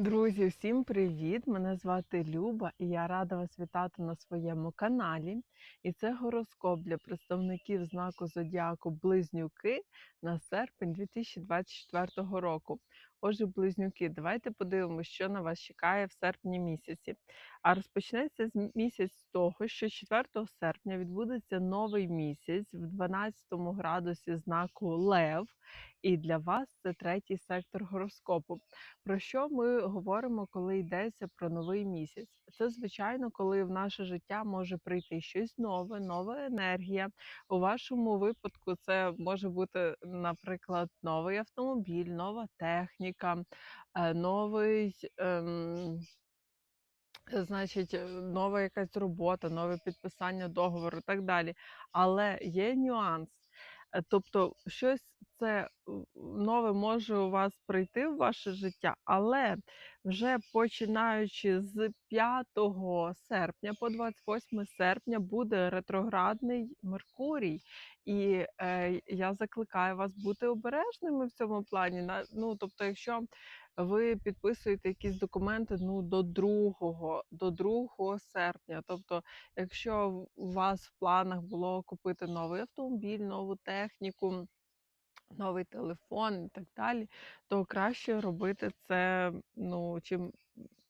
Друзі, всім привіт! Мене звати Люба і я рада вас вітати на своєму каналі. І це гороскоп для представників знаку Зодіаку Близнюки на серпень 2024 року. Отже, близнюки, давайте подивимося, що на вас чекає в серпні місяці. А розпочнеться з місяць з того, що 4 серпня відбудеться новий місяць в 12 градусі знаку Лев. І для вас це третій сектор гороскопу. Про що ми говоримо, коли йдеться про новий місяць? Це звичайно, коли в наше життя може прийти щось нове, нова енергія. У вашому випадку це може бути, наприклад, новий автомобіль, нова техніка, е, новий. Ем... Значить, е, нова якась робота, нове підписання договору і так далі. Але є нюанс. Е, Тобто, щось це нове може у вас прийти в ваше життя, але вже починаючи з 5 серпня по 28 серпня буде ретроградний Меркурій. І е, я закликаю вас бути обережними в цьому плані. Ну, тобто, якщо ви підписуєте якісь документи ну, до 2, до 2 серпня, тобто Якщо у вас в планах було купити новий автомобіль, нову техніку, новий телефон і так далі, то краще робити це ну, чим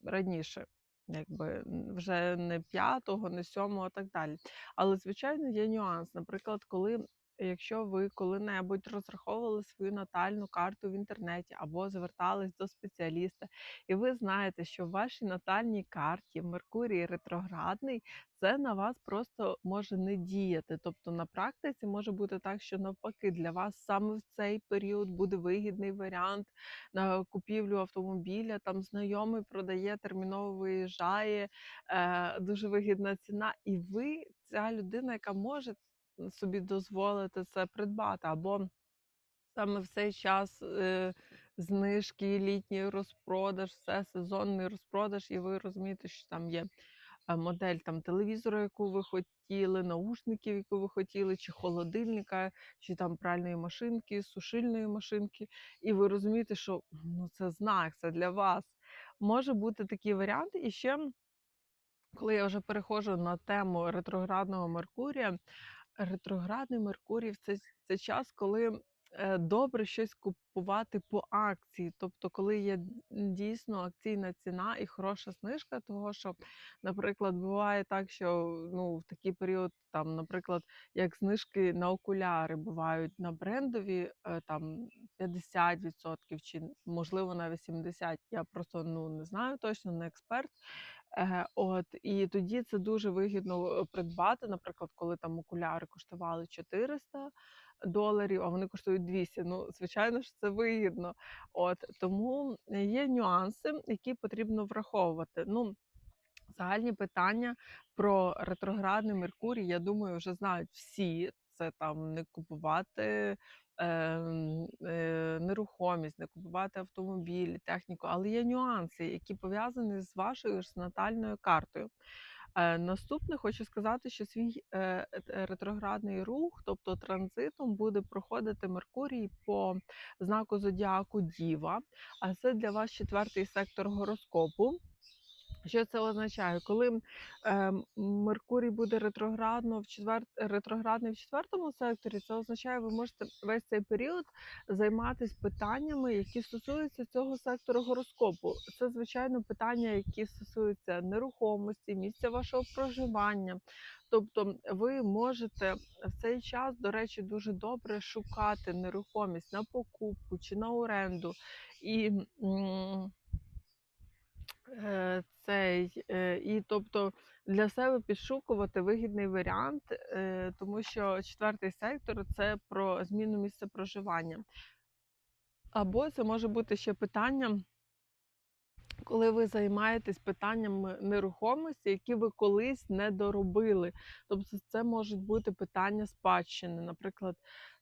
раніше. Якби вже не п'ятого, не сьомого, так далі. Але, звичайно, є нюанс. Наприклад, коли якщо ви коли-небудь розраховували свою натальну карту в інтернеті або звертались до спеціаліста, і ви знаєте, що в вашій натальній карті Меркурій ретроградний, це на вас просто може не діяти. Тобто на практиці може бути так, що навпаки для вас саме в цей період буде вигідний варіант на купівлю автомобіля. Там знайомий продає, терміново виїжджає, е, дуже вигідна ціна, і ви ця людина, яка може собі дозволити це придбати, або саме в цей час е, знижки, літній розпродаж, все сезонний розпродаж, і ви розумієте, що там є е, модель там телевізора, яку ви хотіли, наушників, яку ви хотіли, чи холодильника, чи там пральної машинки, сушильної машинки, і ви розумієте, що ну це знак, це для вас. Може бути такий варіант. І ще коли я вже переходжу на тему ретроградного Меркурія, ретроградний Меркурій це, це час, коли е, добре щось купувати по акції. Тобто, коли є дійсно акційна ціна і хороша знижка, того що, наприклад, буває так, що ну, в такий період, там, наприклад, як знижки на окуляри бувають на брендові е, там 50% чи можливо на 80%. Я просто ну не знаю точно, не експерт. От і тоді це дуже вигідно е, придбати. Наприклад, коли там окуляри коштували 400 доларів, а вони коштують 200. Ну, звичайно ж, це вигідно. От тому є нюанси, які потрібно враховувати. Ну, загальні питання про ретроградний Меркурій, я думаю, вже знають всі. Це там не купувати нерухомість, не купувати автомобілі, техніку, але є нюанси, які пов'язані з вашою ж натальною картою. Е, наступне хочу сказати, що свій е, е, ретроградний рух, тобто транзитом, буде проходити Меркурій по знаку зодіаку Діва, а це для вас четвертий сектор гороскопу. Що це означає? Коли е, Меркурій буде ретроградно в четвер... ретроградний в четвертому секторі, це означає, ви можете весь цей період займатися питаннями, які стосуються цього сектору гороскопу. Це звичайно питання, які стосуються нерухомості, місця вашого проживання. Тобто, ви можете в цей час, до речі, дуже добре шукати нерухомість на покупку чи на оренду і. Е, цей, е, і тобто для себе підшукувати вигідний варіант, е, тому що четвертий сектор це про зміну місця проживання. Або це може бути ще питання, коли ви займаєтесь питаннями нерухомості, які ви колись не доробили. Тобто це можуть бути питання спадщини. Наприклад,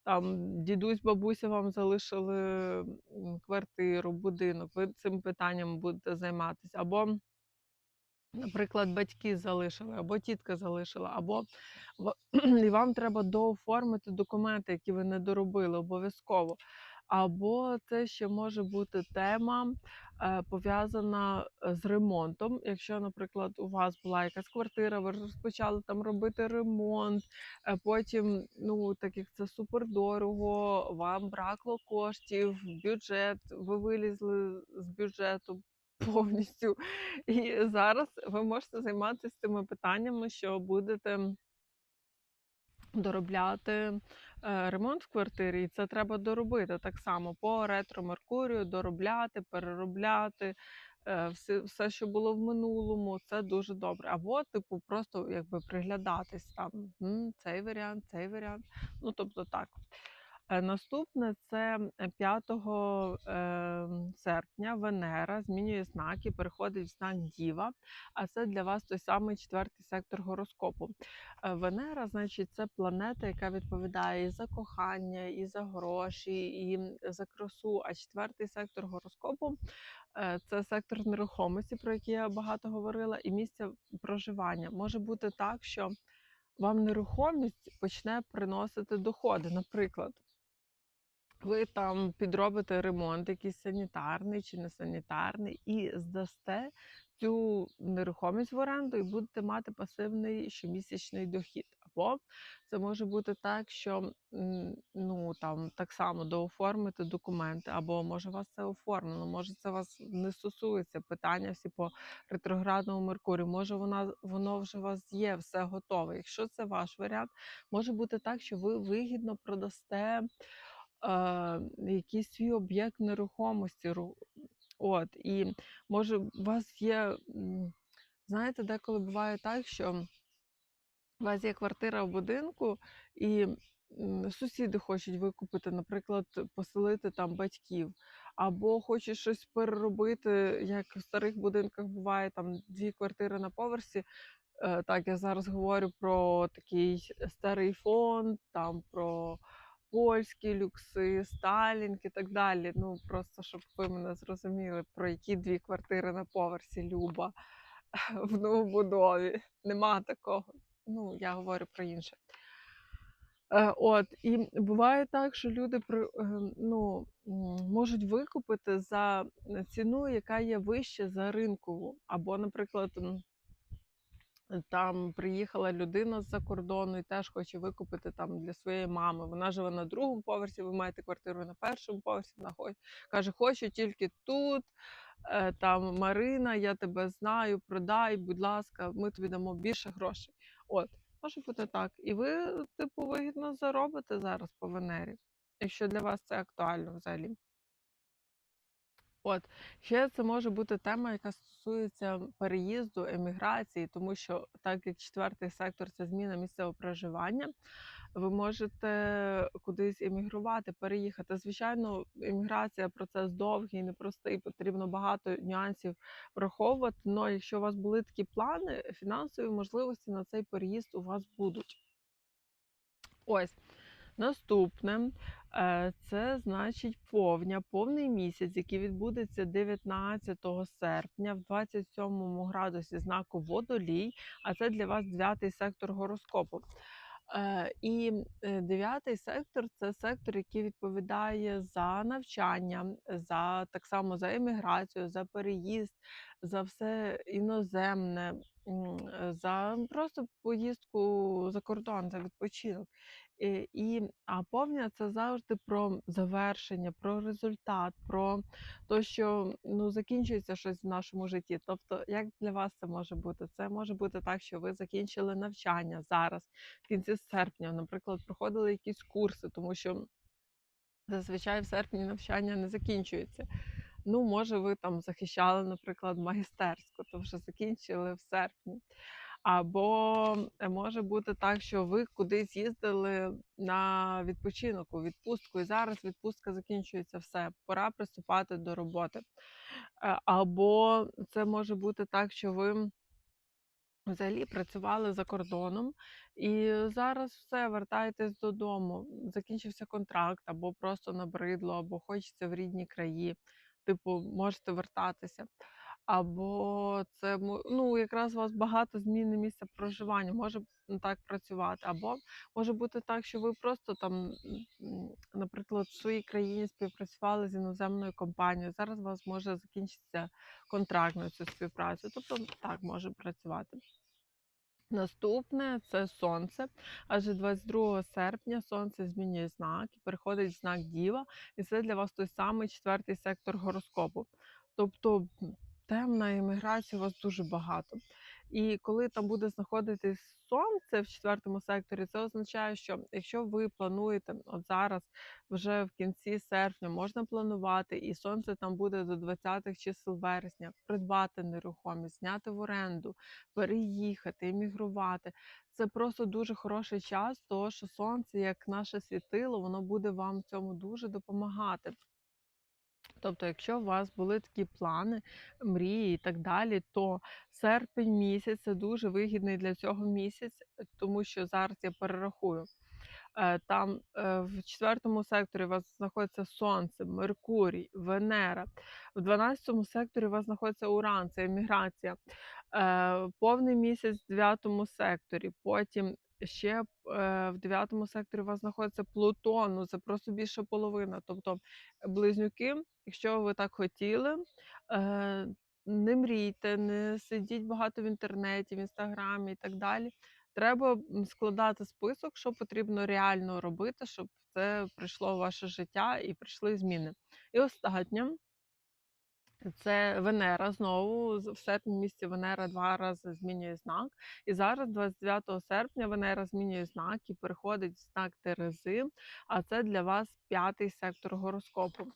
там дідусь, бабуся вам залишили квартиру, будинок, ви цим питанням будете займатися. Або Наприклад, батьки залишили, або тітка залишила, або і вам треба дооформити документи, які ви не доробили обов'язково. Або це ще може бути тема, е, пов'язана, е, з ремонтом. Якщо, наприклад, у вас була якась квартира, ви розпочали там робити ремонт, е, потім, ну, так як це супердорого, вам бракло коштів, бюджет, ви вилізли з бюджету повністю. І зараз ви можете займатися цими питаннями, що будете доробляти, е, ремонт в квартирі, і це треба доробити так само по ретро Меркурію, доробляти, переробляти, е, все, все, що було в минулому, це дуже добре. Або, типу, просто якби приглядатись там цей варіант, цей варіант. Ну, тобто так. Е, Наступне це е, 5 ем, серпня Венера змінює знак і переходить в знак Діва. А це для вас той самий четвертий сектор гороскопу. Е, Венера, значить, це планета, яка відповідає і за кохання, і за гроші, і за красу. А четвертий сектор гороскопу е, це сектор нерухомості, про який я багато говорила, і місце проживання. Може бути так, що вам нерухомість почне приносити доходи. Наприклад, ви там підробите ремонт, якийсь санітарний чи не санітарний, і здасте цю нерухомість в оренду і будете мати пасивний щомісячний дохід. Або це може бути так, що ну там так само дооформити документи, або може вас це оформлено, може це вас не стосується питання всі по ретроградному Меркурію. Може вона воно вже у вас є, все готове. Якщо це ваш варіант, може бути так, що ви вигідно продасте якийсь свій об'єкт нерухомості. От, і може, у вас є, знаєте, деколи буває так, що у вас є квартира в будинку, і сусіди хочуть викупити, наприклад, поселити там батьків, або хочуть щось переробити, як в старих будинках буває там дві квартири на поверсі. Е, Так, я зараз говорю про такий старий фонд, там про польські люкси, Сталінг і так далі. Ну просто щоб ви мене зрозуміли, про які дві квартири на поверсі Люба в новобудові. Нема такого. Ну, я говорю про інше. Е, От, і буває так, що люди е, ну, можуть викупити за ціну, яка є вище за ринкову. Або, наприклад, там приїхала людина з-за кордону і теж хоче викупити там для своєї мами. Вона живе на другому поверсі, ви маєте квартиру на першому поверсі. Вона хо- каже, хочу тільки тут. е, Там Марина, я тебе знаю, продай, будь ласка, ми тобі дамо більше грошей. От, може бути так. І ви, типу, вигідно заробите зараз по Венері, якщо для вас це актуально взагалі. От ще це може бути тема, яка стосується переїзду, еміграції, тому що так як четвертий сектор це зміна місцевого проживання, ви можете кудись емігрувати, переїхати. Звичайно, еміграція процес довгий, непростий, потрібно багато нюансів враховувати. Але якщо у вас були такі плани, фінансові можливості на цей переїзд у вас будуть. Ось. Наступне це значить повня, повний місяць, який відбудеться 19 серпня в 27 градусі знаку водолій, а це для вас дев'ятий сектор гороскопу. Е, І е, дев'ятий сектор це сектор, який відповідає за навчання, за так само за еміграцію, за переїзд, за все іноземне, е, за просто поїздку за кордон, за відпочинок. Е, І, а повня це завжди про завершення, про результат, про те, що ну, закінчується щось в нашому житті. Тобто, як для вас це може бути? Це може бути так, що ви закінчили навчання зараз, в кінці серпня, наприклад, проходили якісь курси, тому що зазвичай в серпні навчання не закінчується. Ну, може, ви там захищали, наприклад, магістерську, то вже закінчили в серпні. Або е, може бути так, що ви кудись їздили на відпочинок, у відпустку, і зараз відпустка закінчується все, пора приступати до роботи. Е, Або це може бути так, що ви взагалі працювали за кордоном, і зараз все, вертаєтесь додому. Закінчився контракт, або просто набридло, або хочеться в рідні краї. Типу, можете вертатися. Або це ну, якраз у вас багато зміни місця проживання, може так працювати. Або може бути так, що ви просто там, наприклад, в своїй країні співпрацювали з іноземною компанією. Зараз у вас може закінчитися контракт на цю співпрацю. Тобто так може працювати. Наступне це сонце. Адже 22 серпня сонце змінює знак і переходить в знак Діва, і це для вас той самий четвертий сектор гороскопу. Тобто м, тем на імміграцію у вас дуже багато. І коли там буде знаходитись сонце в четвертому секторі, це означає, що якщо ви плануєте от зараз, вже в кінці серпня, можна планувати, і сонце там буде до 20-х чисел вересня, придбати нерухомість, зняти в оренду, переїхати, емігрувати. Це просто дуже хороший час, того що сонце, як наше світило, воно буде вам в цьому дуже допомагати. Тобто, якщо у вас були такі плани, мрії і так далі, то серпень місяць це дуже вигідний для цього місяць, тому що зараз я перерахую. Е, Там е, в четвертому секторі у вас знаходиться Сонце, Меркурій, Венера. В 12 секторі у вас знаходиться Уран, це еміграція. Е, Повний місяць в 9 секторі. Потім ще е, в 9 секторі у вас знаходиться Плутон, ну це просто більше половина. Тобто близнюки, якщо ви так хотіли, е, не мрійте, не сидіть багато в інтернеті, в інстаграмі і так далі. Треба складати список, що потрібно реально робити, щоб це прийшло в ваше життя і прийшли зміни. І останнє це Венера знову в серпні місяці Венера два рази змінює знак. І зараз, 29 серпня, Венера змінює знак і переходить в знак Терези. А це для вас п'ятий сектор гороскопу.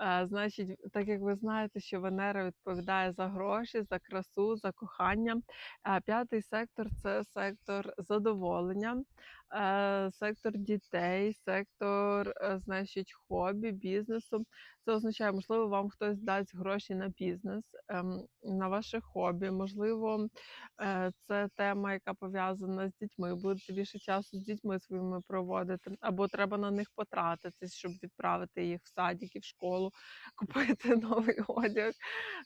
Е, значить, так як ви знаєте, що Венера відповідає за гроші, за красу, за кохання. А п'ятий сектор це сектор задоволення, е, сектор дітей, сектор, е, значить, хобі, бізнесу. Це означає, можливо, вам хтось дасть гроші на бізнес, на ваше хобі. Можливо, е, це тема, яка пов'язана з дітьми. Будете більше часу з дітьми своїми проводити, або треба на них потратитись, щоб відправити їх в садик і в школу, купити новий одяг,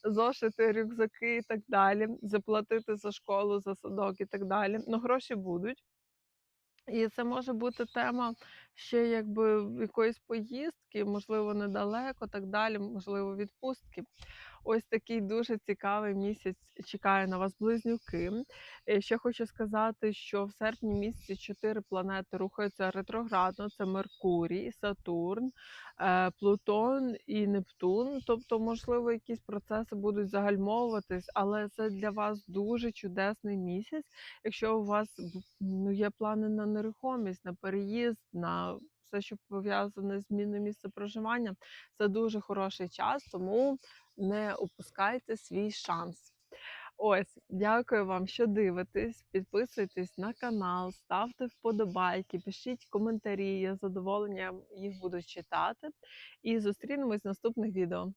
зошити, рюкзаки і так далі, заплатити за школу, за садок і так далі. Ну, гроші будуть. І це може бути тема ще якби якоїсь поїздки, можливо, недалеко, так далі, можливо, відпустки. Ось такий дуже цікавий місяць чекає на вас близнюки. Е, Ще хочу сказати, що в серпні місяці чотири планети рухаються ретроградно: це Меркурій, Сатурн, е, Плутон і Нептун. Тобто, можливо, якісь процеси будуть загальмовуватись, але це для вас дуже чудесний місяць якщо у вас ну, є плани на нерухомість, на переїзд, на все, що пов'язане з зміною місця проживання, це дуже хороший час, тому не опускайте свій шанс. Ось, дякую вам, що дивитесь. Підписуйтесь на канал, ставте вподобайки, пишіть коментарі. Я з задоволенням їх буду читати. І зустрінемось в наступних відео.